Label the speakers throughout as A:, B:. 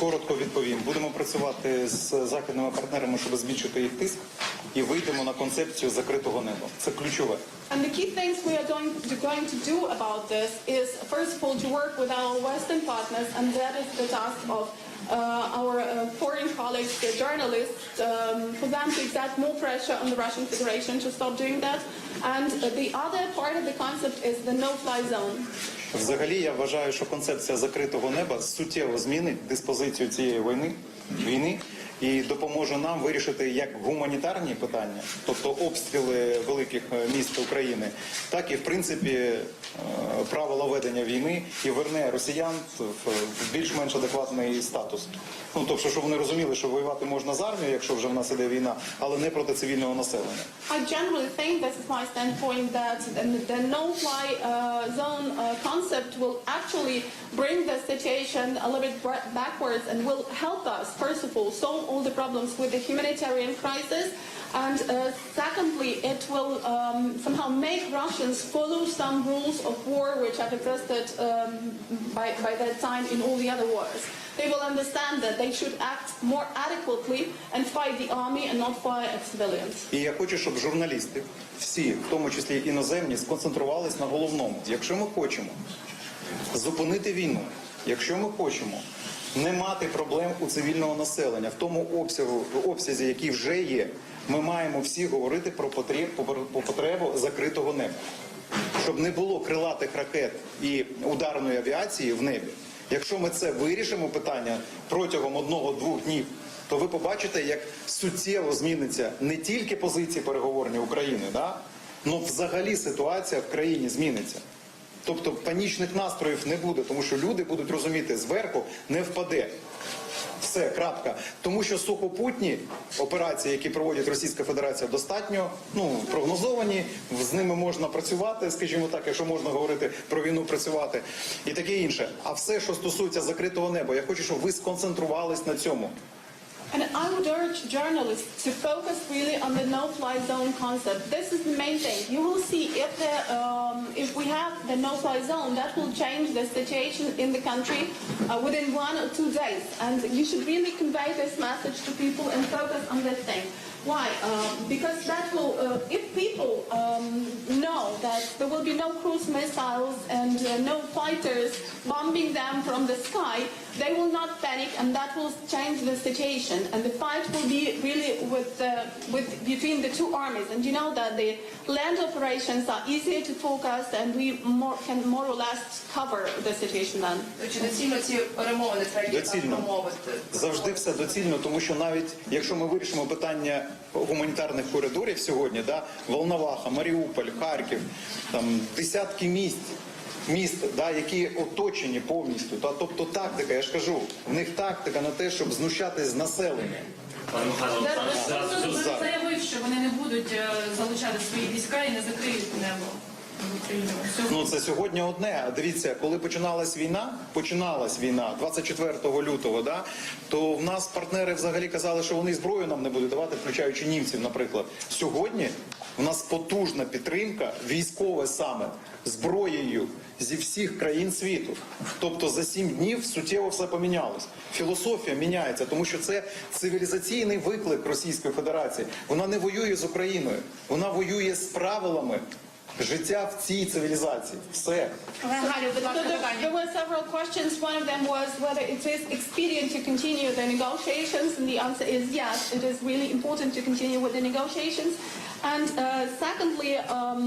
A: Коротко відповім. Будемо працювати з західними партнерами, щоб збільшити їх тиск, і вийдемо на концепцію закритого неба. Це ключове.
B: And the key things we are going to, going to do about this is, first of all, to work with our Western partners, and that is the task of uh, our uh, foreign colleagues, the journalists, um, for them to exert more pressure on the Russian Federation to stop doing that. And uh, the other part of the concept is the no-fly zone.
A: Взагалі, я вважаю, що концепція закритого неба суттєво змінить диспозицію цієї війни, війни і допоможе нам вирішити як гуманітарні питання, тобто обстріли великих е, міст України, так і в принципі е, правила ведення війни і верне росіян в більш-менш адекватний статус. Ну тобто, щоб вони розуміли, що воювати можна з армією, якщо вже в нас іде війна, але не проти цивільного населення.
B: I generally think, this is my standpoint, that the no-fly uh, zone uh, concept will actually bring the situation a little bit backwards and will help us, first of all, solve all the problems with the humanitarian crisis. And uh, secondly, it will um, somehow make Russians follow some rules of war which have existed um, by, by that time in all the other wars. They will understand that they should act more adequately and fight the army and not fight civilians.
A: І я хочу, щоб журналісти, всі, в тому числі іноземні, сконцентрувались на головному. Якщо ми хочемо зупинити війну, якщо ми хочемо не мати проблем у цивільного населення в тому обсягу, обсязі, який вже є, ми маємо всі говорити про потреб, про потребу закритого неба, щоб не було крилатих ракет і ударної авіації в небі. Якщо ми це вирішимо питання протягом одного-двох днів, то ви побачите, як суттєво зміниться не тільки позиції переговорні України, да? але взагалі ситуація в країні зміниться. Тобто панічних настроїв не буде, тому що люди будуть розуміти, зверху не впаде. Все, крапка. Тому що сухопутні операції, які проводить Російська Федерація, достатньо ну, прогнозовані, з ними можна працювати, скажімо так, якщо можна говорити про війну, працювати і таке інше. А все, що стосується закритого неба, я хочу, щоб ви сконцентрувались на цьому.
B: And I would urge journalists to focus really on the no-fly zone concept. This is the main thing. You will see if the um, if we have the no-fly zone, that will change the situation in the country uh, within one or two days. And you should really convey this message to people and focus on this thing. Why? Um, because that will, uh, if people um, know that there will be no cruise missiles and uh, no fighters bombing them from the sky, they will not panic, and that will change the situation. And the fight will be really with, uh, with between the two armies. And you know that the land operations are easier to forecast, and we more, can more or less cover the situation then.
C: Чи доцільно ці перемовини треба
A: Доцільно. Завжди все доцільно, тому що навіть якщо ми вирішимо питання гуманітарних коридорів сьогодні, да, Волноваха, Маріуполь, Харків, там десятки місць. Міст, да, які оточені повністю, та тобто тактика, я ж кажу, в них тактика на те, щоб знущатись з населення.
D: Пане Михайло, зараз
E: заявив, що вони не будуть е, залучати свої війська і не закриють небо.
A: Ну це сьогодні одне. А дивіться, коли починалась війна, починалась війна 24 лютого, да, то в нас партнери взагалі казали, що вони зброю нам не будуть давати, включаючи німців, наприклад. Сьогодні в нас потужна підтримка, військове саме зброєю зі всіх країн світу. Тобто за сім днів суттєво все помінялось. Філософія міняється, тому що це цивілізаційний виклик Російської Федерації. Вона не воює з Україною, вона воює з правилами життя в цій цивілізації. Все.
E: Галю, будь
B: So
E: ласка,
B: there,
E: питання.
B: there were several questions. One of them was whether it is expedient to continue the negotiations, and the answer is yes. It is really important to continue with the negotiations. And uh, secondly, um,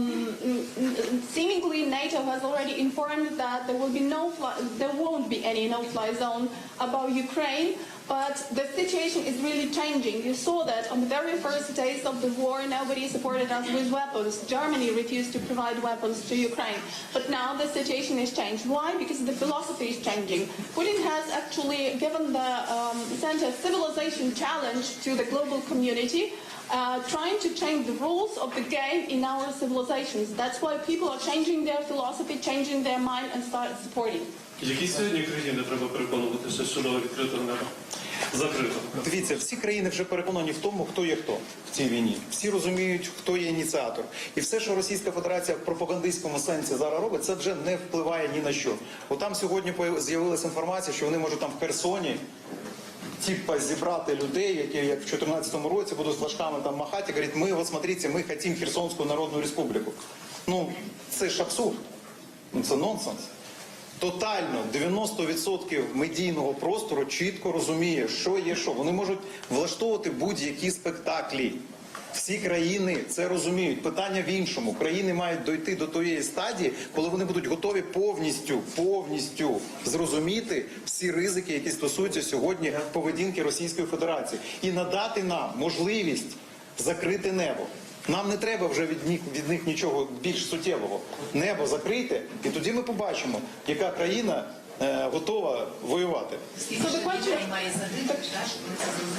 B: seemingly NATO has already informed that there will be no, fly, there won't be any no-fly zone about Ukraine. But the situation is really changing. You saw that on the very first days of the war, nobody supported us with weapons. Germany refused to provide weapons to Ukraine. But now the situation is changed. Why? Because the philosophy is changing. Putin has actually given the um, sent a civilization challenge to the global community. Uh, trying to change the rules of the game in our civilizations. That's why people are changing their philosophy, changing their mind, and start supporting.
D: Які сьогодні країни треба переконуватися щодо відкритого неба? Закритого.
A: Дивіться, всі країни вже переконані в тому, хто є хто в цій війні. Всі розуміють, хто є ініціатор. І все, що Російська Федерація в пропагандистському сенсі зараз робить, це вже не впливає ні на що. От там сьогодні з'явилася інформація, що вони можуть там в Херсоні типа зібрати людей, які як в 2014 році будуть з флажками там махати говорити, ми, от смотрите, ми хотім Херсонську Народну Республіку. Ну, це ж абсурд. Ну, це нонсенс. Тотально 90% медійного простору чітко розуміє, що є що. Вони можуть влаштовувати будь-які спектаклі. Всі країни це розуміють. Питання в іншому. Країни мають дойти до тієї стадії, коли вони будуть готові повністю, повністю зрозуміти всі ризики, які стосуються сьогодні поведінки Російської Федерації, і надати нам можливість закрити небо. Нам не треба вже від них, від них нічого більш суттєвого. Небо закрите, і тоді ми побачимо, яка країна е, готова воювати.
B: Скільки
F: має так, щоб ми це зрозуміли.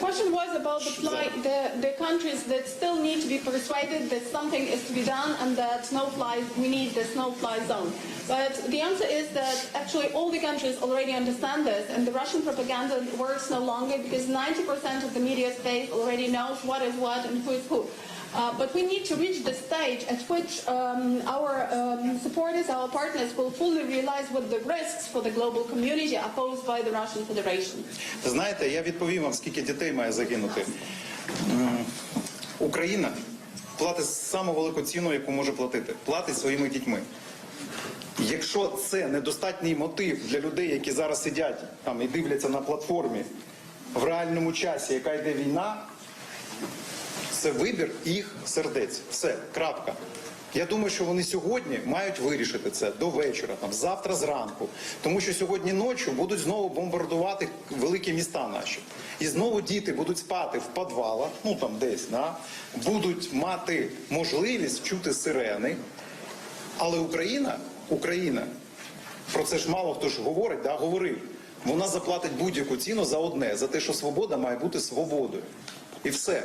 B: The question was about the, fly, the, the countries that still need to be persuaded that something is to be done and that no fly, we need the no-fly zone. But the answer is that actually all the countries already understand this and the Russian propaganda works no longer because 90% of the media space already knows what is what and who is who. Uh, but we need to reach the stage at which um, our um, supporters, our partners will fully realize what the risks for the global community are posed by the Russian Federation.
A: Знаєте, я відповім вам, скільки дітей має загинути. Україна платить саму велику ціну, яку може платити. Платить своїми дітьми. Якщо це недостатній мотив для людей, які зараз сидять там і дивляться на платформі в реальному часі, яка йде війна, це вибір їх сердець. Все, крапка. Я думаю, що вони сьогодні мають вирішити це до вечора, там завтра зранку, тому що сьогодні ночі будуть знову бомбардувати великі міста наші, і знову діти будуть спати в підвалах, ну там десь, да? будуть мати можливість чути сирени. Але Україна, Україна, про це ж мало хто ж говорить, да, говорив. Вона заплатить будь-яку ціну за одне, за те, що свобода має бути свободою. І все.